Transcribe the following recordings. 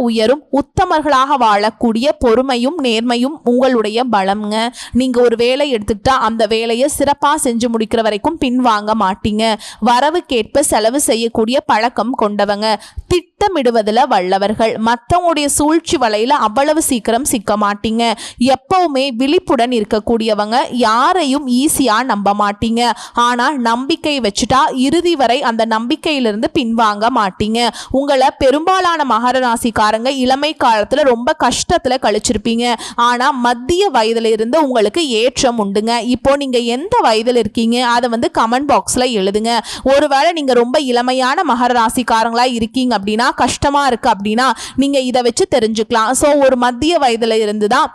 உயரும் உத்தமர்களாக வாழக்கூடிய பொறுமையும் நேர்மையும் உங்களுடைய பலம்ங்க. நீங்க ஒரு வேலை எடுத்துக்கிட்டா அந்த வேலையை சிறப்பா செஞ்சு முடிக்கிற வரைக்கும் பின்வாங்க மாட்டீங்க. வரவுக்கேற்ப செலவு செய்யக்கூடிய பழக்கம் கொண்டவங்க. திட்ட திட்டமிடுவதில் வல்லவர்கள். மற்றவங்களுடைய சூழ்ச்சி வலையில் அவ்வளவு சீக்கிரம் சிக்க மாட்டீங்க. எப்பவுமே விழிப்புடன் இருக்கக்கூடியவங்க யாரையும் ஈஸியாக நம்ப மாட்டீங்க. ஆனால் நம்பிக்கை வச்சுட்டா இறுதி வரை அந்த நம்பிக்கையிலிருந்து பின்வாங்க மாட்டீங்க. உங்களை பெரும்பாலான மகர ராசிக்காரங்க இளமை காலத்தில் ரொம்ப கஷ்டத்தில் கழிச்சிருப்பீங்க. ஆனால் மத்திய வயதில் இருந்து உங்களுக்கு ஏற்றம் உண்டுங்க. இப்போ நீங்கள் எந்த வயதில் இருக்கீங்க? அதை வந்து கமெண்ட் பாக்ஸில் எழுதுங்க. ஒருவேளை நீங்கள் ரொம்ப இளமையான மகர ராசிக்காரங்களாக இருக்கீங்க அப்படின்னா கஷ்டமா இருக்கு அப்படின்னா நீங்க இதை வச்சு தெரிஞ்சுக்கலாம். ஸோ ஒரு மத்திய வயதில் இருந்து தான்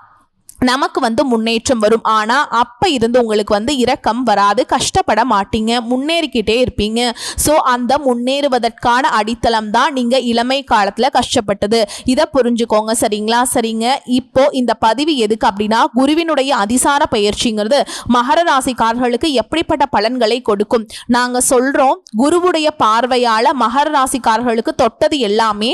நமக்கு வந்து முன்னேற்றம் வரும். ஆனால் அப்போ இருந்து உங்களுக்கு வந்து இரக்கம் வராது. கஷ்டப்பட மாட்டீங்க. முன்னேறிக்கிட்டே இருப்பீங்க. ஸோ அந்த முன்னேறுவதற்கான அடித்தளம் தான் நீங்கள் இளமை காலத்தில் கஷ்டப்பட்டது. இதை புரிஞ்சுக்கோங்க. சரிங்களா? சரிங்க. இப்போ இந்த பதிவு எதுக்கு அப்படின்னா குருவினுடைய அதிசார பயிற்சிங்கிறது மகர ராசிக்காரர்களுக்கு எப்படிப்பட்ட பலன்களை கொடுக்கும்? நாங்கள் சொல்கிறோம் குருவுடைய பார்வையால் மகர ராசிக்காரர்களுக்கு தொட்டது எல்லாமே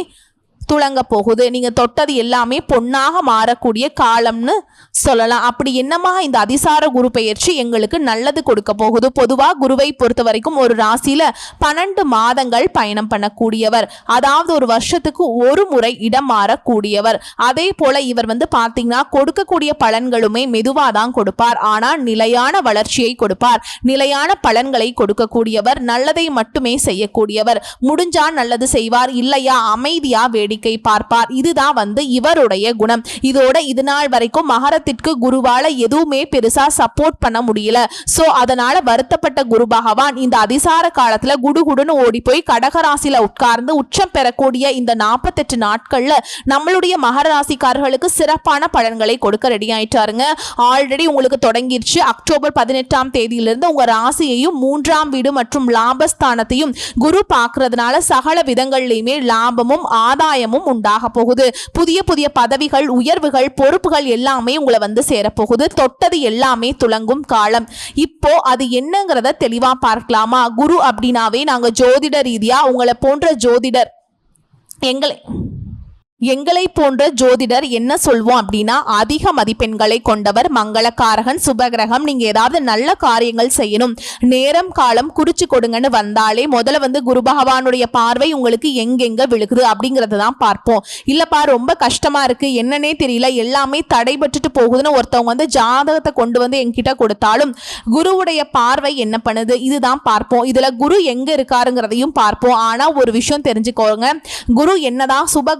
துளங்க போகுது. நீங்கள் தொட்டது எல்லாமே பொன்னாக மாறக்கூடிய காலம்னு சொல்லலாம். அப்படி என்னமா இந்த அதிசார குரு பெயர்ச்சி எங்களுக்கு நல்லது கொடுக்க போகுது? பொதுவாக குருவை பொறுத்த வரைக்கும் ஒரு ராசியில் பன்னெண்டு மாதங்கள் பயணம் பண்ணக்கூடியவர். அதாவது ஒரு வருஷத்துக்கு ஒரு முறை இடம் மாறக்கூடியவர். அதே போல இவர் வந்து பார்த்தீங்கன்னா கொடுக்கக்கூடிய பலன்களுமே மெதுவாக தான் கொடுப்பார். ஆனால் நிலையான வளர்ச்சியை கொடுப்பார். நிலையான பலன்களை கொடுக்கக்கூடியவர் நல்லதை மட்டுமே செய்யக்கூடியவர். முடிஞ்சா நல்லது செய்வார் இல்லையா அமைதியா வேடிக்கை பார்ப்பார். இதுதான் வந்து இவருடைய குணம். இதோட இது நாள் வரைக்கும் மகரத்திற்கு குருவால எதுவுமே பெருசா சப்போர்ட் பண்ண முடியல. சோ அதனால வருத்தப்பட்ட குரு பகவான் இந்த அதிசார காலத்துல குடுகுடுன்னு ஓடி போய் கடகராசியில உட்கார்ந்து உச்சம் பெறக்கூடிய இந்த நாற்பத்தெட்டு நாட்கள்ல நம்மளுடைய மகர ராசிக்காரர்களுக்கு சிறப்பான பலன்களை கொடுக்க ரெடி ஆயிட்டாருங்க. ஆல்ரெடி உங்களுக்கு தொடங்கிருச்சு. அக்டோபர் பதினெட்டாம் தேதியிலிருந்து உங்க ராசியையும் மூன்றாம் வீடு மற்றும் லாபஸ்தானத்தையும் குரு பார்க்கறதுனால சகல விதங்கள்லையுமே லாபமும் ஆதாயமும் உண்டாக போகுது. புதிய புதிய பதவிகள் உயர்வுகள் பொறுப்புகள் எல்லாமே உங்களை வந்து சேரப்போகுது. தொட்டது எல்லாமே துளங்கும் காலம். இப்போ அது என்னங்கிறத தெளிவா பார்க்கலாமா? குரு அப்படின்னாவே நாங்க ஜோதிட ரீதியா உங்களை போன்ற ஜோதிடர் எங்களை எங்களை போன்ற ஜோதிடர் என்ன சொல்வோம் அப்படின்னா அதிக மதிப்பெண்களை கொண்டவர் மங்களக்காரகன் சுபகிரகம். நீங்க ஏதாவது நல்ல காரியங்கள் செய்யணும். நேரம் காலம் குறிச்சு கொடுங்கன்னு வந்தாலே முதல்ல வந்து குரு பகவானுடைய பார்வை உங்களுக்கு எங்கெங்க விழுகுது அப்படிங்கறத தான் பார்ப்போம். இல்லப்பா ரொம்ப கஷ்டமா இருக்கு. என்னன்னே தெரியல. எல்லாமே தடைபட்டுட்டு போகுதுன்னு ஒருத்தவங்க வந்து ஜாதகத்தை கொண்டு வந்து என்கிட்ட கொடுத்தாலும் குருவுடைய பார்வை என்ன பண்ணுது? இதுதான் பார்ப்போம். இதுல குரு எங்க இருக்காருங்கிறதையும் பார்ப்போம். ஆனா ஒரு விஷயம் தெரிஞ்சுக்கோங்க. குரு என்னதான் சுப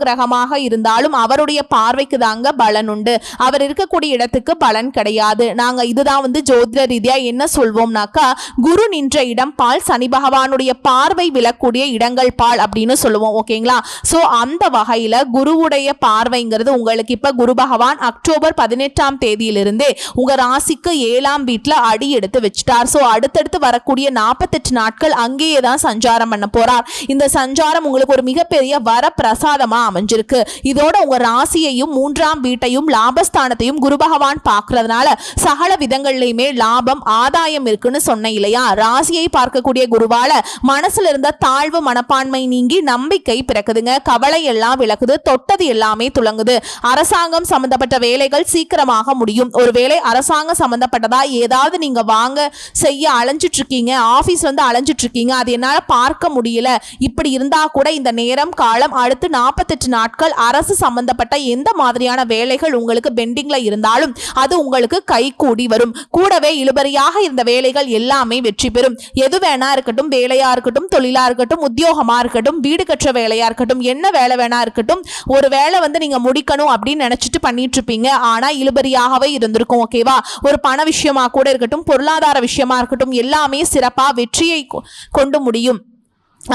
கிரகமாக இருந்தாலும் அவருடைய பார்வைக்கு தாங்க பலன் உண்டு. அவர் இருக்கக்கூடிய இடத்துக்கு பலன் கிடையாது. நாங்க இதுதான் வந்து ஜோதிட ரீதியா என்ன சொல்வோம்னாக்கா குரு நின்ற இடம் பால் சனி பகவானுடைய பார்வை விழக்கூடிய இடங்கள் பால் அப்படின்னு சொல்லுவோம் ஓகேங்களா? சோ அந்த வகையில குருவுடைய பார்வைங்கிறது உங்களுக்கு இப்ப குரு பகவான் அக்டோபர் பதினெட்டாம் தேதியிலிருந்தே உங்க ராசிக்கு ஏழாம் வீட்டுல அடி எடுத்து வச்சுட்டார். சோ அடுத்தடுத்து வரக்கூடிய நாற்பத்தெட்டு நாட்கள் அங்கேயே தான் சஞ்சாரம் பண்ண போறார். இந்த சஞ்சாரம் உங்களுக்கு ஒரு மிகப்பெரிய வர பிரசாதமா அமைஞ்சிருக்கு. இதோட உங்க ராசியையும் மூன்றாம் வீட்டையும் லாபஸ்தானத்தையும் குரு பகவான் பார்க்கறதுனால சகல விதங்கள்லையுமே லாபம் ஆதாயம் இருக்குன்னு சொன்னேன் இல்லையா? ராசியை பார்க்கக்கூடிய குருவால மனசுல இருந்த தாழ்வு மனப்பான்மை நீங்கி நம்பிக்கை பிறக்குதுங்க. கவலை எல்லாம் விலகுது தொட்டது எல்லாமே துளங்குது. அரசாங்கம் சம்பந்தப்பட்ட வேலைகள் சீக்கிரமாக முடியும். ஒருவேளை அரசாங்கம் சம்பந்தப்பட்டதா ஏதாவது நீங்க வாங்க செய்ய அலைஞ்சிட்டு இருக்கீங்க ஆபீஸ் வந்து அலைஞ்சிட்டு இருக்கீங்க அது என்னால பார்க்க முடியல. இப்படி இருந்தா கூட இந்த நேரம் காலம் அடுத்து நாற்பத்தெட்டு நாட்கள் நீங்கள் அரசு சம்பந்தப்பட்ட எந்த மாதிரியான வேலைகள் உங்களுக்கு பெண்டிங்ல இருந்தாலும் அது உங்களுக்கு கை கூடி வரும். கூடவே இழுபறியாக இருந்த வேலைகள் எல்லாமே வெற்றி பெறும். எது வேணா இருக்கட்டும் வேலையா இருக்கட்டும் தொழிலா இருக்கட்டும் உத்தியோகமா இருக்கட்டும் வீடு கற்ற வேலையா இருக்கட்டும் என்ன வேலை வேணா இருக்கட்டும் ஒரு வேலை வந்து நீங்க முடிக்கணும் அப்படின்னு நினைச்சிட்டு பண்ணிட்டு இருப்பீங்க. ஆனா இழுபறியாகவே இருந்திருக்கும் ஓகேவா ஒரு பண விஷயமா கூட இருக்கட்டும் பொருளாதார விஷயமா இருக்கட்டும் எல்லாமே சிறப்பா வெற்றியை கொ- கொண்டு முடியும்.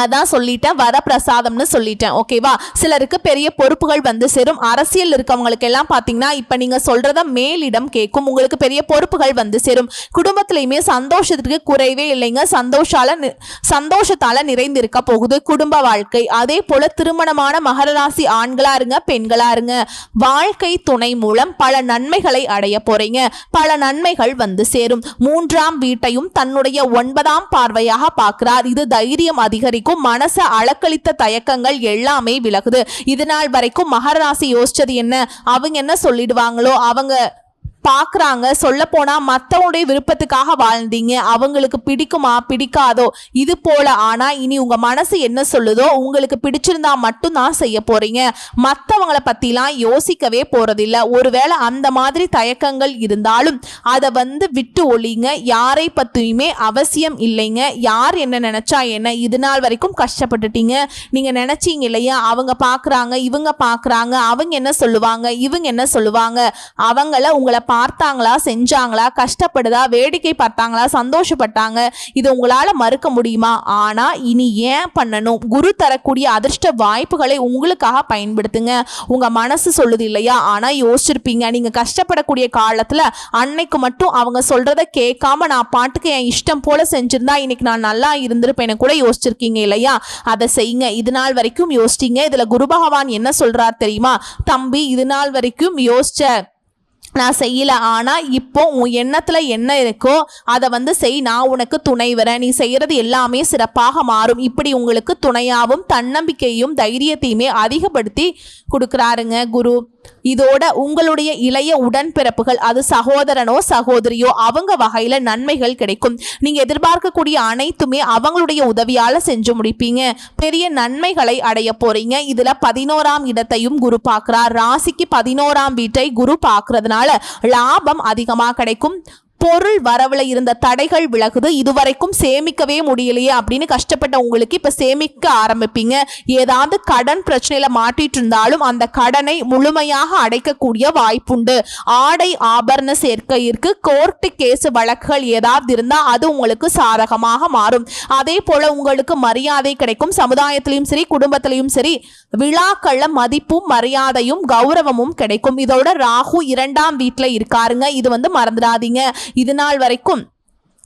அதான் சொல்லிட்டேன் வரப்பிரசாதம்னு சொல்லிட்டேன் ஓகேவா சிலருக்கு பெரிய பொறுப்புகள் வந்து சேரும். அரசியல் இருக்கவங்களுக்கு எல்லாம் பார்த்தீங்கன்னா இப்போ நீங்கள் சொல்கிறத மேலிடம் கேட்கும் உங்களுக்கு பெரிய பொறுப்புகள் வந்து சேரும். குடும்பத்துலையுமே சந்தோஷத்துக்கு குறைவே இல்லைங்க. சந்தோஷால சந்தோஷத்தால் நிறைந்திருக்க போகுது குடும்ப வாழ்க்கை. அதே போல் திருமணமான மகர ராசி ஆண்களா இருங்க பெண்களாக இருங்க. வாழ்க்கை துணை மூலம் பல நன்மைகளை அடைய போகிறீங்க பல நன்மைகள் வந்து சேரும். மூன்றாம் வீட்டையும் தன்னுடைய ஒன்பதாம் பார்வையாக பார்க்கிறார். இது தைரியம் அதிகரிக்கும் மனசை அளக்களித்த தயக்கங்கள் எல்லாமே விலகுது. இது நாள் வரைக்கும் மகர ராசி யோசிச்சது என்ன? அவங்க என்ன சொல்லிடுவாங்களோ அவங்க பார்க்குறாங்க. சொல்ல போனால் மற்றவங்களுடைய விருப்பத்துக்காக வாழ்ந்தீங்க. அவங்களுக்கு பிடிக்குமா? பிடிக்காதோ? இது போல. ஆனால் இனி உங்கள் மனசு என்ன சொல்லுதோ உங்களுக்கு பிடிச்சிருந்தா மட்டும்தான் செய்ய போகிறீங்க மற்றவங்கள பற்றிலாம் யோசிக்கவே போகிறதில்ல ஒருவேளை அந்த மாதிரி தயக்கங்கள் இருந்தாலும் அதை வந்து விட்டு ஒழிங்க. யாரை பற்றியுமே அவசியம் இல்லைங்க. யார் என்ன நினச்சா என்ன? இது நாள் வரைக்கும் கஷ்டப்பட்டுட்டீங்க. நீங்கள் நினச்சிங்க இல்லையா? அவங்க பார்க்குறாங்க இவங்க பார்க்குறாங்க அவங்க என்ன சொல்லுவாங்க இவங்க என்ன சொல்லுவாங்க? அவங்கள உங்களை பார்த்தாங்களா செஞ்சாங்களா கஷ்டப்படுதா வேடிக்கை பார்த்தாங்களா சந்தோஷப்பட்டாங்க இது உங்களால் மறுக்க முடியுமா? ஆனால் இனி ஏன் பண்ணணும்? குரு தரக்கூடிய அதிர்ஷ்ட வாய்ப்புகளை உங்களுக்காக பயன்படுத்துங்க. உங்கள் மனசு சொல்லுது இல்லையா? ஆனால் யோசிச்சிருப்பீங்க. நீங்கள் கஷ்டப்படக்கூடிய காலத்தில் அன்னைக்கு மட்டும் அவங்க சொல்கிறத கேட்காம நான் பாட்டுக்கு என் இஷ்டம் போல் செஞ்சிருந்தா இன்னைக்கு நான் நல்லா இருந்திருப்பேன்னு கூட யோசிச்சிருக்கீங்க இல்லையா? அதை செய்யுங்க. இது நாள் வரைக்கும் யோசிச்சிங்க. இதில் குரு பகவான் என்ன சொல்கிறார் தெரியுமா? தம்பி இது நாள் வரைக்கும் யோசிச்ச நான் செய்யல. ஆனால் இப்போ உன் எண்ணத்தில் என்ன இருக்கோ அதை வந்து செய். நான் உனக்கு துணை வரேன். நீ செய்கிறது எல்லாமே சிறப்பாக மாறும். இப்படி உங்களுக்கு துணையாகவும் தன்னம்பிக்கையும் தைரியத்தையுமே அதிகப்படுத்தி கொடுக்குறாருங்க குரு. இதோட உங்களுடைய இளைய உடன்பிறப்புகள் அது சகோதரனோ சகோதரியோ அவங்க வகையில நன்மைகள் கிடைக்கும். நீங்க எதிர்பார்க்கக்கூடிய அனைத்துமே அவங்களுடைய உதவியால செஞ்சு முடிப்பீங்க. பெரிய நன்மைகளை அடைய போறீங்க. இதுல பதினோராம் இடத்தையும் குரு பார்க்கிறார். ராசிக்கு பதினோராம் வீட்டை குரு பார்க்கறதுனால லாபம் அதிகமாக கிடைக்கும். பொருள் வரவுல இருந்த தடைகள் விலகுது. இதுவரைக்கும் சேமிக்கவே முடியலையே அப்படின்னு கஷ்டப்பட்ட உங்களுக்கு இப்போ சேமிக்க ஆரம்பிப்பீங்க. ஏதாவது கடன் பிரச்சனையில மாட்டிட்டு இருந்தாலும் அந்த கடனை முழுமையாக அடைக்கக்கூடிய வாய்ப்புண்டு. ஆடை ஆபரண சேர்க்கையிற்கு கோர்ட்டு கேஸ் வழக்குகள் ஏதாவது இருந்தால் அது உங்களுக்கு சாதகமாக மாறும். அதே போல உங்களுக்கு மரியாதை கிடைக்கும். சமுதாயத்திலையும் சரி குடும்பத்திலையும் சரி விழாக்கள்ல மதிப்பும் மரியாதையும் கௌரவமும் கிடைக்கும். இதோட ராகு இரண்டாம் வீட்டில் இருக்காருங்க. இது வந்து மறந்துடாதீங்க. இது நாள் வரைக்கும்.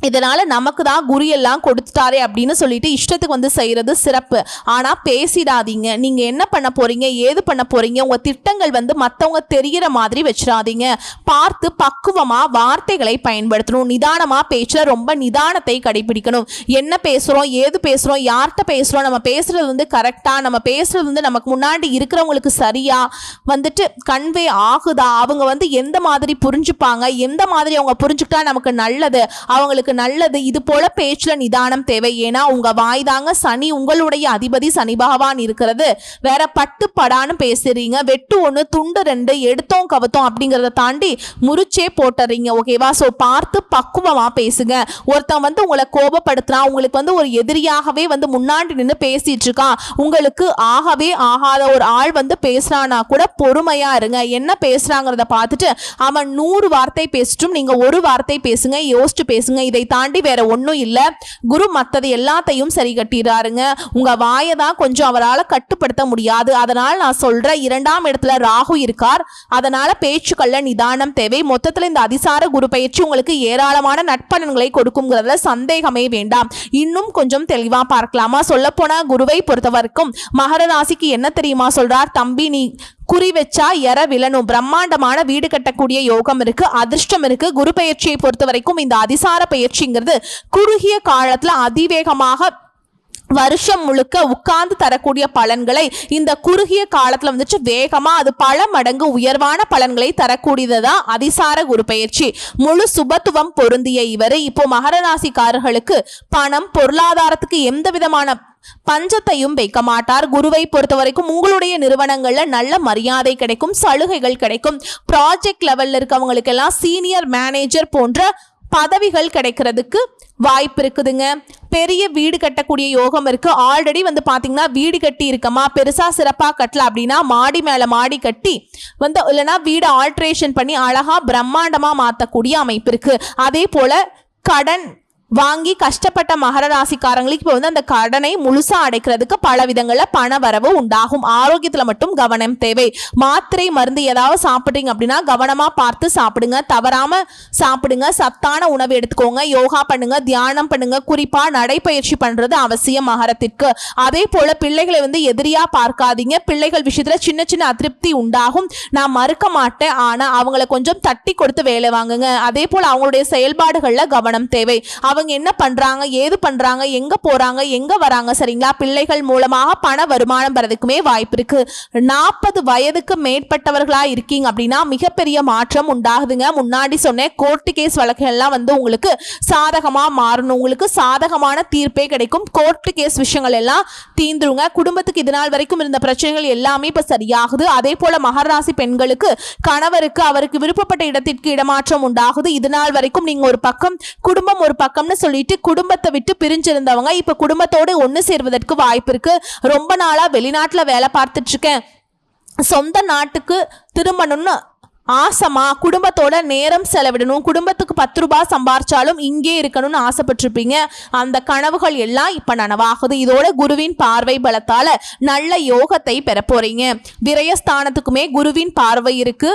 இதனால் நமக்கு தான் குறியெல்லாம் கொடுத்துட்டாரே அப்படின்னு சொல்லிட்டு இஷ்டத்துக்கு வந்து செய்கிறது சிறப்பு. ஆனால் பேசிடாதீங்க. நீங்கள் என்ன பண்ண போகிறீங்க ஏது பண்ண போகிறீங்க உங்கள் திட்டங்கள் வந்து மற்றவங்க தெரிகிற மாதிரி வச்சிடாதீங்க. பார்த்து பக்குவமாக வார்த்தைகளை பயன்படுத்தணும். நிதானமாக பேச்சில் ரொம்ப நிதானத்தை கடைபிடிக்கணும். என்ன பேசுகிறோம் ஏது பேசுகிறோம் யார்கிட்ட பேசுகிறோம் நம்ம பேசுகிறது வந்து கரெக்டாக நம்ம பேசுகிறது வந்து நமக்கு முன்னாடி இருக்கிறவங்களுக்கு சரியாக வந்துட்டு கன்வே ஆகுதா? அவங்க வந்து எந்த மாதிரி புரிஞ்சுப்பாங்க? எந்த மாதிரி அவங்க புரிஞ்சுக்கிட்டா நமக்கு நல்லது? அவங்களுக்கு நல்லது இது போல பேச்சுல நிதானம் தேவை. ஏன்னா உங்க வாய் தாங்க சனி உங்களுடைய அதிபதி சனி பகவான் இருக்கிறது. வேற பட்டு படான்னு பேசுறீங்க. வெட்டு ஒன்று துண்டு ரெண்டு எடுத்தோம் கவுத்தோம் அப்படிங்கிறத தாண்டி முறிச்சே போட்டுறீங்க ஓகேவா ஸோ பார்த்து பக்குவமா பேசுங்க. ஒருத்தன் வந்து உங்களை கோபப்படுத்துறான். உங்களுக்கு வந்து ஒரு எதிரியாகவே வந்து முன்னாடி நின்று பேசிட்டு இருக்கான் உங்களுக்கு ஆகவே ஆகாத ஒரு ஆள் வந்து பேசுறானா கூட பொறுமையா இருங்க. என்ன பேசுறாங்கிறத பார்த்துட்டு அவன் நூறு வார்த்தை பேசிட்டும் நீங்க ஒரு வார்த்தை பேசுங்க யோசிச்சு பேசுங்க. இதை தாண்டி வேற ஒன்றும் இல்லை. குரு மற்றது எல்லாத்தையும் சரி கட்டிடுறாருங்க உங்க வாயை தான் கொஞ்சம் அவரால் கட்டுப்படுத்த முடியாது. அதனால் நான் சொல்றேன் இரண்டாம் இடத்துல ராகு இருக்கார். அதனால பேச்சுக்கள்ல நிதானம் தேவை. மொத்தத்தில் இந்த அதிசார குரு பயிற்சி உங்களுக்கு ஏராளமான நட்பலன்களை கொடுக்குங்கிறதுல சந்தேகமே வேண்டாம். இன்னும் கொஞ்சம் தெளிவா பார்க்கலாமா? சொல்ல போனா குருவை பொறுத்தவரைக்கும் மகர ராசிக்கு என்ன தெரியுமா சொல்றார்? தம்பி நீ குறி வச்சா எற விழணும் பிரம்மாண்டமான வீடு கட்டக்கூடிய யோகம் இருக்கு அதிர்ஷ்டம் இருக்கு. குரு பயிற்சியை பொறுத்த வரைக்கும் இந்த அதிசார பயிற்சிங்கிறது குறுகிய காலத்துல அதிவேகமாக வருஷம் முழுக்க உட்கார்ந்து தரக்கூடிய பலன்களை இந்த குறுகிய காலத்தில் வந்துட்டு வேகமாக அது பல மடங்கு உயர்வான பலன்களை தரக்கூடியதுதான் அதிசார குரு பயிற்சி முழு சுபத்துவம் பொருந்திய இவர். இப்போ மகர ராசிக்காரர்களுக்கு பணம் பொருளாதாரத்துக்கு எந்த விதமான பஞ்சத்தையும் வைக்க மாட்டார். குருவை பொறுத்த வரைக்கும் உங்களுடைய நிறுவனங்கள்ல நல்ல மரியாதை கிடைக்கும் சலுகைகள் கிடைக்கும். ப்ராஜெக்ட் லெவல்ல இருக்கவங்களுக்கெல்லாம் சீனியர் மேனேஜர் போன்ற பதவிகள் கிடைக்கிறதுக்கு வாய்ப்பு இருக்குதுங்க. பெரிய வீடு கட்டக்கூடிய யோகம் இருக்குது ஆல்ரெடி வந்து பார்த்திங்கன்னா வீடு கட்டி இருக்கமா பெருசாக சிறப்பாக கட்டல அப்படின்னா மாடி மேலே மாடி கட்டி வந்து இல்லைன்னா வீடு ஆல்ட்ரேஷன் பண்ணி அழகாக பிரம்மாண்டமாக மாற்றக்கூடிய அமைப்பு இருக்குது அதே போல் கடன் வாங்கி கஷ்டப்பட்ட மகர ராசிக்காரங்களுக்கு இப்போ வந்து அந்த கடனை முழுசா அடைக்கிறதுக்கு பல விதங்களில் பண வரவு உண்டாகும். ஆரோக்கியத்தில் மட்டும் கவனம் தேவை. மாத்திரை மருந்து ஏதாவது சாப்பிட்றீங்க அப்படின்னா கவனமாக பார்த்து சாப்பிடுங்க. தவறாம சாப்பிடுங்க. சத்தான உணவு எடுத்துக்கோங்க. யோகா பண்ணுங்க. தியானம் பண்ணுங்க. குறிப்பாக நடைப்பயிற்சி பண்ணுறது அவசியம் மகரத்திற்கு. அதே போல பிள்ளைகளை வந்து எதிரியாக பார்க்காதீங்க. பிள்ளைகள் விஷயத்தில் சின்ன சின்ன அதிருப்தி உண்டாகும். நான் மறுக்க மாட்டேன். ஆனால் அவங்கள கொஞ்சம் தட்டி கொடுத்து வேலை வாங்குங்க. அதே போல் அவங்களுடைய செயல்பாடுகளில் கவனம் தேவை. அவங்க என்ன பண்றாங்க ஏது பண்றாங்க எங்க போறாங்க எங்க வராங்க சரிங்களா? பிள்ளைகள் மூலமாக பண வருமானம் வரதுக்குமே வாய்ப்பு இருக்கு. நாற்பது வயதுக்கு மேற்பட்டவர்களா இருக்கீங்க அப்படின்னா மிகப்பெரிய மாற்றம் உண்டாகுதுங்க. முன்னாடி சொன்னேன் கோர்ட்டு கேஸ் வழக்குகள்லாம் வந்து உங்களுக்கு சாதகமா மாறணும். உங்களுக்கு சாதகமான தீர்ப்பே கிடைக்கும். கோர்ட்டு கேஸ் விஷயங்கள் எல்லாம் தீந்துருங்க குடும்பத்துக்கு இது நாள் வரைக்கும் இருந்த பிரச்சனைகள் எல்லாமே இப்ப சரியாகுது. அதே போல மகராசி பெண்களுக்கு கணவருக்கு அவருக்கு விருப்பப்பட்ட இடத்திற்கு இடமாற்றம் உண்டாகுது. இது நாள் வரைக்கும் நீங்க ஒரு பக்கம் குடும்பம் ஒரு பக்கம் பக்கம்னு சொல்லிட்டு குடும்பத்தை விட்டு பிரிஞ்சிருந்தவங்க இப்ப குடும்பத்தோடு ஒன்று சேர்வதற்கு வாய்ப்பு இருக்கு. ரொம்ப நாளா வெளிநாட்டுல வேலை பார்த்துட்டு இருக்கேன். சொந்த நாட்டுக்கு திரும்பணும்னு ஆசைமா? குடும்பத்தோட நேரம் செலவிடணும். குடும்பத்துக்கு பத்து ரூபாய் சம்பாரிச்சாலும் இங்கே இருக்கணும்னு ஆசைப்பட்டிருப்பீங்க. அந்த கனவுகள் எல்லாம் இப்போ நனவாகுது. இதோட குருவின் பார்வை பலத்தால நல்ல யோகத்தை பெற போறீங்க. விரயஸ்தானத்துக்குமே குருவின் பார்வை இருக்கு.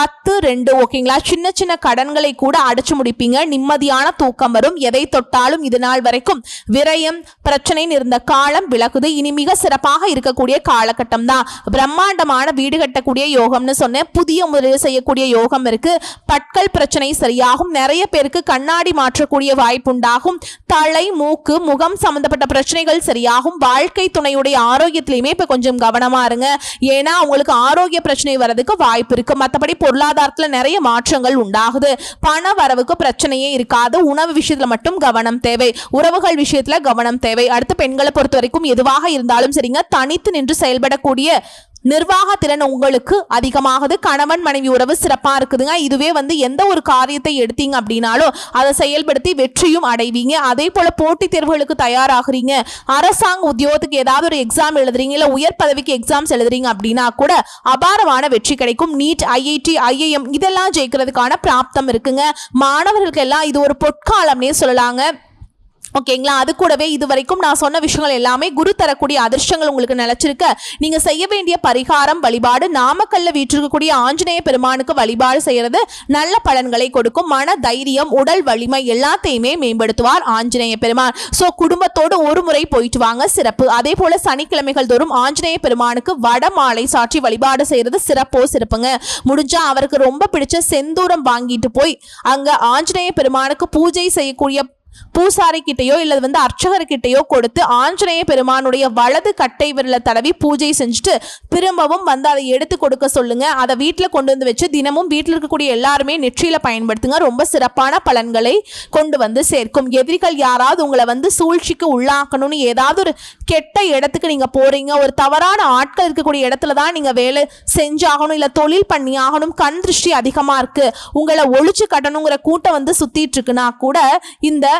பத்து ரெண்டு ஓகேங்களா? சின்ன சின்ன கடன்களை கூட அடைச்சு முடிப்பீங்க. நிம்மதியான தூக்கம் வரும். எதை தொட்டாலும் இது நாள் வரைக்கும் விரயம் பிரச்சனை இருந்த காலம் விலகுது. இனி மிக சிறப்பாக இருக்கக்கூடிய காலகட்டம் தான். பிரம்மாண்டமான வீடு கட்டக்கூடிய யோகம்னு சொன்னேன். புதிய முறையில் செய்யக்கூடிய யோகம் இருக்கு. பட்கள் பிரச்சனை சரியாகும். நிறைய பேருக்கு கண்ணாடி மாற்றக்கூடிய வாய்ப்பு உண்டாகும். தலை மூக்கு முகம் சம்பந்தப்பட்ட பிரச்சனைகள் சரியாகும். வாழ்க்கை துணையுடைய ஆரோக்கியத்திலையுமே இப்ப கொஞ்சம் கவனமா இருங்க. ஏன்னா அவங்களுக்கு ஆரோக்கிய பிரச்சனை வர்றதுக்கு வாய்ப்பு இருக்கு. மற்றபடி பொருளாதாரத்துல நிறைய மாற்றங்கள் உண்டாகுது. பண வரவுக்கு பிரச்சனையே இருக்காது. உணவு விஷயத்துல மட்டும் கவனம் தேவை. உறவுகள் விஷயத்துல கவனம் தேவை. அடுத்து பெண்களை பொறுத்த வரைக்கும் எதுவாக இருந்தாலும் சரிங்க தனித்து நின்று செயல்படக்கூடிய நிர்வாக திறன் உங்களுக்கு அதிகமாகுது. கணவன் மனைவி உறவு சிறப்பாக இருக்குதுங்க. இதுவே வந்து எந்த ஒரு காரியத்தை எடுத்தீங்க அப்படின்னாலும் அதை செயல்படுத்தி வெற்றியும் அடைவீங்க. அதே போல போட்டித் தேர்வுகளுக்கு தயாராகிறீங்க. அரசாங்க உத்தியோகத்துக்கு ஏதாவது ஒரு எக்ஸாம் எழுதுறீங்க இல்லை உயர் பதவிக்கு எக்ஸாம்ஸ் எழுதுறீங்க அப்படின்னா கூட அபாரமான வெற்றி கிடைக்கும். நீட் ஐஐடி ஐஐஎம் இதெல்லாம் ஜெயிக்கிறதுக்கான பிராப்தம் இருக்குங்க. மாணவர்களுக்கு எல்லாம் இது ஒரு பொற்காலம்னே சொல்லலாங்க. ஓகேங்களா? அது கூடவே இது வரைக்கும் நான் சொன்ன விஷயங்கள் எல்லாமே குரு தரக்கூடிய அதிர்ஷ்டங்கள் உங்களுக்கு நிலச்சிருக்க. நீங்க செய்ய வேண்டிய பரிகாரம் வழிபாடு நாமக்கல்ல வீற்றிருக்கக்கூடிய ஆஞ்சநேய பெருமானுக்கு வழிபாடு செய்யறது நல்ல பலன்களை கொடுக்கும். மன தைரியம் உடல் வலிமை எல்லாத்தையுமே மேம்படுத்துவார் ஆஞ்சநேய பெருமான். ஸோ குடும்பத்தோடு ஒரு முறை போயிட்டு வாங்க சிறப்பு. அதே போல சனிக்கிழமைகள் தோறும் ஆஞ்சநேய பெருமானுக்கு வட மாலை சாற்றி வழிபாடு செய்யறது சிறப்போ சிறப்புங்க. முடிஞ்சா அவருக்கு ரொம்ப பிடிச்ச செந்தூரம் வாங்கிட்டு போய் அங்க ஆஞ்சநேய பெருமானுக்கு பூஜை செய்யக்கூடிய பூசாரி கிட்டயோ இல்ல வந்து அர்ச்சகர்கிட்டயோ கொடுத்து ஆஞ்சநேய பெருமானுடைய வலது கட்டை விரல தடவி பூஜை செஞ்சுட்டு திரும்பவும் வந்து அதை எடுத்து கொடுக்க சொல்லுங்க. அதை வீட்டில் கொண்டு வந்து வச்சு தினமும் வீட்டில் இருக்கக்கூடிய எல்லாருமே நெற்றியில பயன்படுத்துங்க. ரொம்ப சிறப்பான பலன்களை கொண்டு வந்து சேர்க்கும். எதிரிகள் யாராவது உங்களை வந்து சூழ்ச்சிக்கு உள்ளாக்கணும்னு ஏதாவது ஒரு கெட்ட இடத்துக்கு நீங்க போறீங்க. ஒரு தவறான ஆட்கள் இருக்கக்கூடிய இடத்துல தான் நீங்க வேலை செஞ்சாகணும். இல்லை தொழில் பண்ணி ஆகணும் கண் திருஷ்டி அதிகமா இருக்கு. உங்களை ஒழிச்சு கட்டணுங்கிற கூட்டம் வந்து சுத்திட்டு இருக்குன்னா கூட இந்த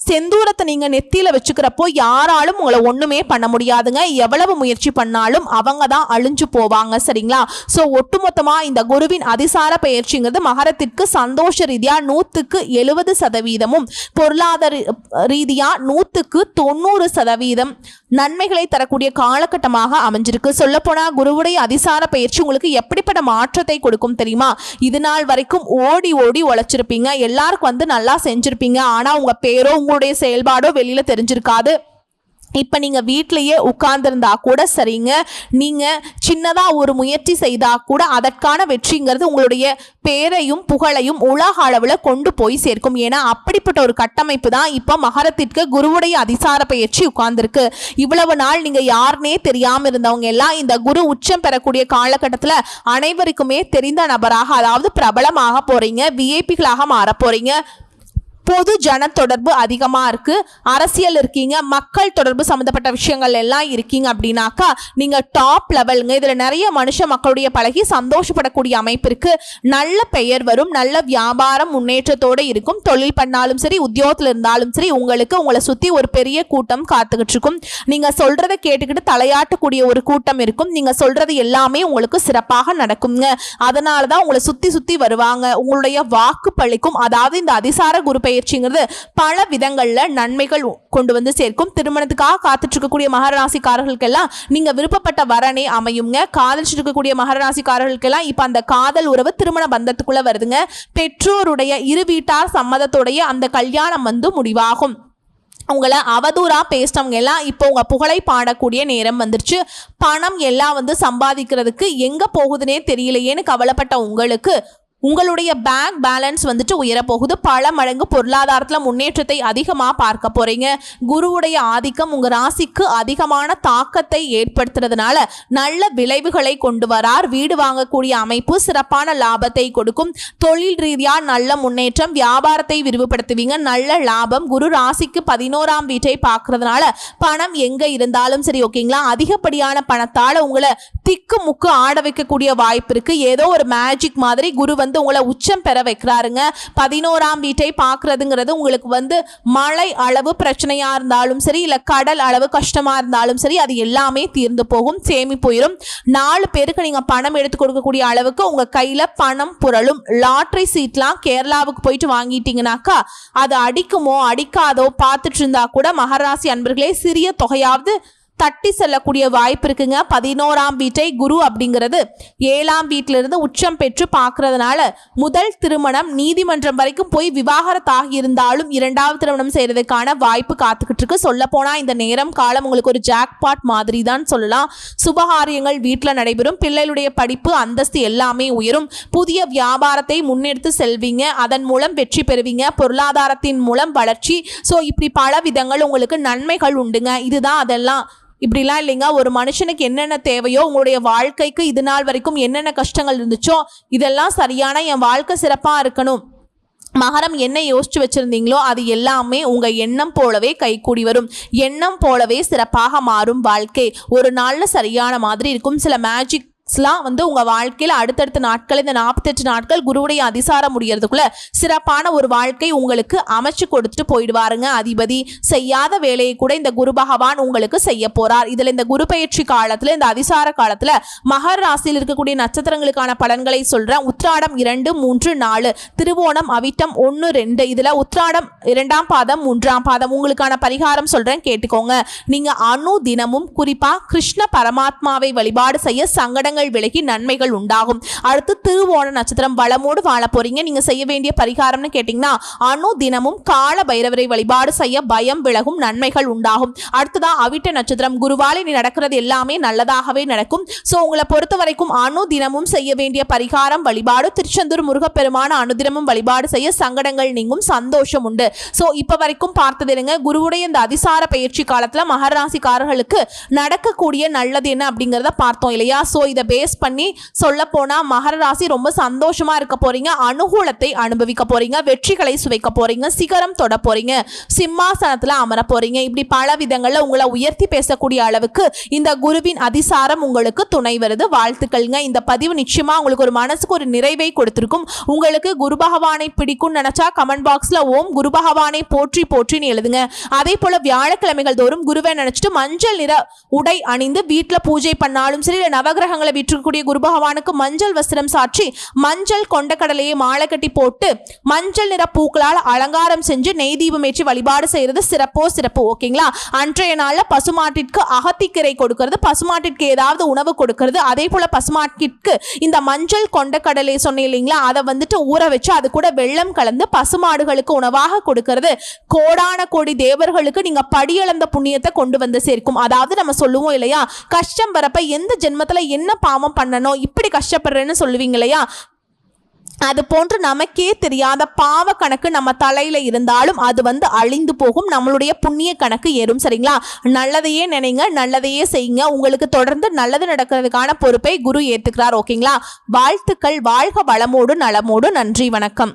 செந்தூரத்தை நீங்க நெத்தியில வச்சுக்கிறப்போ யாராலும் உங்களை ஒண்ணுமே பண்ண முடியாதுங்க. எவ்வளவு முயற்சி பண்ணாலும் அவங்க தான் அழிஞ்சு போவாங்க சரிங்களா? சோ ஒட்டுமொத்தமா இந்த குருவின் அதிசார பயிற்சிங்கிறது மகரத்திற்கு சந்தோஷ ரீதியா நூத்துக்கு எழுபது சதவீதமும் பொருளாதார ரீதியா நூத்துக்கு தொண்ணூறு சதவீதம் நன்மைகளை தரக்கூடிய காலகட்டமாக அமைஞ்சிருக்கு. சொல்லப்போனா குருவுடைய அதிசார பயிற்சி உங்களுக்கு எப்படிப்பட்ட மாற்றத்தை கொடுக்கும் தெரியுமா? இது நாள் வரைக்கும் ஓடி ஓடி உழைச்சிருப்பீங்க. எல்லாருக்கும் வந்து நல்லா செஞ்சிருப்பீங்க. ஆனா உங்க பேரோ உங்களுடைய செயல்பாடோ வெளியில் தெரிஞ்சிருக்காது. இப்போ நீங்கள் வீட்டிலையே உட்கார்ந்துருந்தா கூட சரிங்க. நீங்கள் சின்னதாக ஒரு முயற்சி செய்தா கூட அதற்கான வெற்றிங்கிறது உங்களுடைய பேரையும் புகழையும் உலக அளவில் கொண்டு போய் சேர்க்கும். ஏன்னா அப்படிப்பட்ட ஒரு கட்டமைப்பு தான் இப்போ மகரத்திற்கு குருவுடைய அதிசார பயிற்சி உட்கார்ந்துருக்கு. இவ்வளவு நாள் நீங்கள் யாருனே தெரியாமல் இருந்தவங்க எல்லாம் இந்த குரு உச்சம் பெறக்கூடிய காலகட்டத்தில் அனைவருக்குமே தெரிந்த நபராக அதாவது பிரபலமாக போகிறீங்க விஐபிகளாக மாற பொது ஜன தொடர்பு அதிகமாக இருக்குது அரசியல் இருக்கீங்க. மக்கள் தொடர்பு சம்மந்தப்பட்ட விஷயங்கள் எல்லாம் இருக்கீங்க அப்படின்னாக்கா நீங்கள் டாப் லெவலுங்க இதில் நிறைய மனுஷ மக்களுடைய பழகி சந்தோஷப்படக்கூடிய அமைப்பு இருக்குது நல்ல பெயர் வரும். நல்ல வியாபாரம் முன்னேற்றத்தோடு இருக்கும். தொழில் பண்ணாலும் சரி உத்தியோகத்தில் இருந்தாலும் சரி உங்களுக்கு உங்களை சுற்றி ஒரு பெரிய கூட்டம் காத்துக்கிட்டு இருக்கும். நீங்கள் சொல்கிறத கேட்டுக்கிட்டு தலையாட்டக்கூடிய ஒரு கூட்டம் இருக்கும். நீங்கள் சொல்கிறது எல்லாமே உங்களுக்கு சிறப்பாக நடக்குங்க. அதனால தான் உங்களை சுற்றி சுற்றி வருவாங்க. உங்களுடைய வாக்கு பழிக்கும் அதாவது இந்த அதிசார குருப்பை பயிற்சிங்கிறது பல விதங்களில் நன்மைகள் கொண்டு வந்து சேர்க்கும். திருமணத்துக்காக காத்துட்டு இருக்கக்கூடிய மகராசிக்காரர்களுக்கெல்லாம் நீங்கள் விருப்பப்பட்ட வரனே அமையுங்க. காதலிச்சுட்டு இருக்கக்கூடிய மகராசிக்காரர்களுக்கெல்லாம் இப்போ அந்த காதல் உறவு திருமண பந்தத்துக்குள்ள வருதுங்க. பெற்றோருடைய இரு வீட்டார் சம்மதத்தோடைய அந்த கல்யாணம் வந்து முடிவாகும். உங்களை அவதூறாக பேசினவங்க எல்லாம் இப்போ உங்கள் புகழை பாடக்கூடிய நேரம் வந்துருச்சு. பணம் எல்லாம் வந்து சம்பாதிக்கிறதுக்கு எங்கே போகுதுன்னே தெரியலையேன்னு கவலைப்பட்ட உங்களுக்கு உங்களுடைய பேங்க் பேலன்ஸ் வந்துட்டு உயரப்போகுது. பல மடங்கு பொருளாதாரத்தில் முன்னேற்றத்தை அதிகமாக பார்க்க போகிறீங்க குருவுடைய ஆதிக்கம் உங்கள் ராசிக்கு அதிகமான தாக்கத்தை ஏற்படுத்துறதுனால நல்ல விளைவுகளை கொண்டு வரார். வீடு வாங்கக்கூடிய அமைப்பு சிறப்பான லாபத்தை கொடுக்கும். தொழில் ரீதியாக நல்ல முன்னேற்றம் வியாபாரத்தை விரிவுபடுத்துவீங்க. நல்ல லாபம். குரு ராசிக்கு பதினோராம் வீட்டை பார்க்கறதுனால பணம் எங்கே இருந்தாலும் சரி ஓகேங்களா? அதிகப்படியான பணத்தால் உங்களை திக்கு முக்கு ஆட வைக்கக்கூடிய வாய்ப்பு இருக்குது ஏதோ ஒரு மேஜிக் மாதிரி குரு வந்து உங்களை உச்சம் பெற வைக்கிறாருங்க. பதினோராம் வீட்டை பார்க்கறதுங்கிறது உங்களுக்கு வந்து மழை அளவு பிரச்சனையாக இருந்தாலும் சரி இல்லை கடல் அளவு கஷ்டமாக இருந்தாலும் சரி அது எல்லாமே தீர்ந்து போகும் சேமி போயிடும் நாலு பேருக்கு நீங்கள் பணம் எடுத்து கொடுக்கக்கூடிய அளவுக்கு உங்கள் கையில் பணம் புரளும். லாட்ரி சீட்லாம் கேரளாவுக்கு போயிட்டு வாங்கிட்டீங்கனாக்கா அது அடிக்குமோ அடிக்காதோ பார்த்துட்டு இருந்தா கூட மகராசி அன்பர்களே சிறிய தொகையாவது தட்டி செல்லக்கூடிய வாய்ப்பு இருக்குங்க. பதினோராம் வீட்டை குரு அப்படிங்கிறது ஏழாம் வீட்டிலிருந்து உச்சம் பெற்று பார்க்கறதுனால முதல் திருமணம் நீதிமன்றம் வரைக்கும் போய் விவாகரத்தாகி இருந்தாலும் இரண்டாவது திருமணம் செய்யறதுக்கான வாய்ப்பு காத்துக்கிட்டு இருக்கு. சொல்ல போனால் இந்த நேரம் காலம் உங்களுக்கு ஒரு ஜாக்பாட் மாதிரி தான் சொல்லலாம். சுபகாரியங்கள் வீட்டில் நடைபெறும். பிள்ளைகளுடைய படிப்பு அந்தஸ்து எல்லாமே உயரும். புதிய வியாபாரத்தை முன்னெடுத்து செல்வீங்க. அதன் மூலம் வெற்றி பெறுவீங்க. பொருளாதாரத்தின் மூலம் வளர்ச்சி. ஸோ இப்படி பல விதங்கள் உங்களுக்கு நன்மைகள் உண்டுங்க. இதுதான் அதெல்லாம். இப்படிலாம் இல்லைங்க. ஒரு மனுஷனுக்கு என்னென்ன தேவையோ உங்களுடைய வாழ்க்கைக்கு இது நாள் வரைக்கும் என்னென்ன கஷ்டங்கள் இருந்துச்சோ இதெல்லாம் சரியான என் வாழ்க்கை சிறப்பாக இருக்கணும். மகரம் என்ன யோசிச்சு வச்சிருந்தீங்களோ அது எல்லாமே உங்க எண்ணம் போலவே கைகூடி வரும். எண்ணம் போலவே சிறப்பாக மாறும் வாழ்க்கை. ஒரு நாள்ல சரியான மாதிரி இருக்கும். சில மேஜிக் ஸ்லாம் வந்து உங்கள் வாழ்க்கையில் அடுத்தடுத்த நாட்கள் இந்த நாற்பத்தெட்டு நாட்கள் குருவுடைய அதிசாரம் முடியறதுக்குள்ள சிறப்பான ஒரு வாழ்க்கை உங்களுக்கு அமைச்சு கொடுத்துட்டு போயிடுவாருங்க. அதிபதி செய்யாத வேலையை கூட இந்த குரு பகவான் உங்களுக்கு செய்ய போறார். இதில் இந்த குரு பயிற்சி காலத்தில் இந்த அதிசார காலத்தில் மகர் ராசியில் இருக்கக்கூடிய நட்சத்திரங்களுக்கான பலன்களை சொல்கிறேன் உத்ராடம் இரண்டு மூன்று நாலு திருவோணம் அவிட்டம் ஒன்று ரெண்டு. இதில் உத்ராடம் இரண்டாம் பாதம் மூன்றாம் பாதம். உங்களுக்கான பரிகாரம் சொல்கிறேன் கேட்டுக்கோங்க. நீங்கள் அணு தினமும் குறிப்பாக கிருஷ்ண பரமாத்மாவை வழிபாடு செய்ய சங்கடங்கள் விலகி நன்மைகள் உண்டாகும். அடுத்து திருவோண நட்சத்திரம் வளமோடு வாழ போறீங்க. நீங்க செய்ய வேண்டிய பரிகாரம்னு கேட்டீங்கன்னா அணு தினமும் கால பைரவரை வழிபாடு செய்ய பயம் விலகும் நன்மைகள் உண்டாகும். அடுத்ததா அவிட்ட நட்சத்திரம். குருவாலை நீ நடக்கிறது எல்லாமே நல்லதாகவே நடக்கும். ஸோ உங்களை பொறுத்த வரைக்கும் அணு தினமும் செய்ய வேண்டிய பரிகாரம் வழிபாடு திருச்செந்தூர் முருகப்பெருமான அணு தினமும் வழிபாடு செய்ய சங்கடங்கள் நீங்கும் சந்தோஷம் உண்டு. ஸோ இப்போ வரைக்கும் பார்த்தது என்னங்க குருவுடைய இந்த அதிசார பயிற்சி காலத்தில் மகராசிக்காரர்களுக்கு நடக்கக்கூடிய நல்லது என்ன அப்படிங்கிறத பார்த்தோம் இல்லையா? ஸோ இதை பேஸ் பண்ணி சொல்ல போனால் மகர ராசி ரொம்ப சந்தோஷமா இருக்க போறீங்க. அனுகூலத்தை அனுபவிக்க போறீங்க. வெற்றிகளை சுவைக்க போறீங்க. சிகரம் தொட போறீங்க. சிம்மாசனத்தில் அமர போறீங்க. இப்படி பல விதங்களில் உங்களை உயர்த்தி பேசக்கூடிய அளவுக்கு இந்த குருவின் அதிசாரம் உங்களுக்கு துணை வருது. வாழ்த்துக்கள்ங்க. இந்த பதிவு நிச்சயமா உங்களுக்கு ஒரு மனசுக்கு ஒரு நிறைவை கொடுத்திருக்கும். உங்களுக்கு குரு பகவானை பிடிக்கும் நினைச்சா கமெண்ட் பாக்ஸ்ல ஓம் குரு பகவானை போற்றி போற்றின்னு எழுதுங்க. அதே போல வியாழக்கிழமைகள் தோறும் குருவை நினைச்சிட்டு மஞ்சள் நிற உடை அணிந்து வீட்டில் பூஜை பண்ணாலும் சரி இல்லை நவகிரகங்களை விற்றுக்கூடிய குரு பகவானுக்கு மஞ்சள் வஸ்திரம் சாற்றி மஞ்சள் கொண்ட கடலையை மாலை கட்டி போட்டு மஞ்சள் நிற பூக்களால் அலங்காரம் செஞ்சு நெய் தீபம் ஏற்றி வழிபாடு செய்யறது சிறப்போ சிறப்பு. ஓகேங்களா? அன்றைய நாளில் பசுமாட்டிற்கு அகத்திக்கீரை கொடுக்கறது பசுமாட்டிற்கு ஏதாவது உணவு கொடுக்கறது. அதே போல பசுமாட்டிற்கு இந்த மஞ்சள் கொண்ட கடலை சொன்னேன் இல்லைங்களா? அதை வந்துட்டு ஊற வச்சு அது கூட வெள்ளம் கலந்து பசுமாடுகளுக்கு உணவாக கொடுக்கறது. கோடான கோடி தேவர்களுக்கு நீங்க படியளந்த புண்ணியத்தை கொண்டு வந்து சேர்க்கும். அதாவது நம்ம சொல்லுவோம் இல்லையா? கஷ்டம் வரப்ப எந்த ஜென்மத்தில் என்ன பாவம் பண்ணணும் இப்படி கஷ்டப்படுறேன்னு சொல்லுவீங்க இல்லையா? அது போன்று நமக்கே தெரியாத பாவ கணக்கு நம்ம தலையில இருந்தாலும் அது வந்து அழிந்து போகும். நம்மளுடைய புண்ணிய கணக்கு ஏறும் சரிங்களா? நல்லதையே நினைங்க நல்லதையே செய்யுங்க. உங்களுக்கு தொடர்ந்து நல்லது நடக்கிறதுக்கான பொறுப்பை குரு ஏத்துக்கிறார் ஓகேங்களா? வாழ்த்துக்கள் வாழ்க வளமோடு நலமோடு. நன்றி வணக்கம்.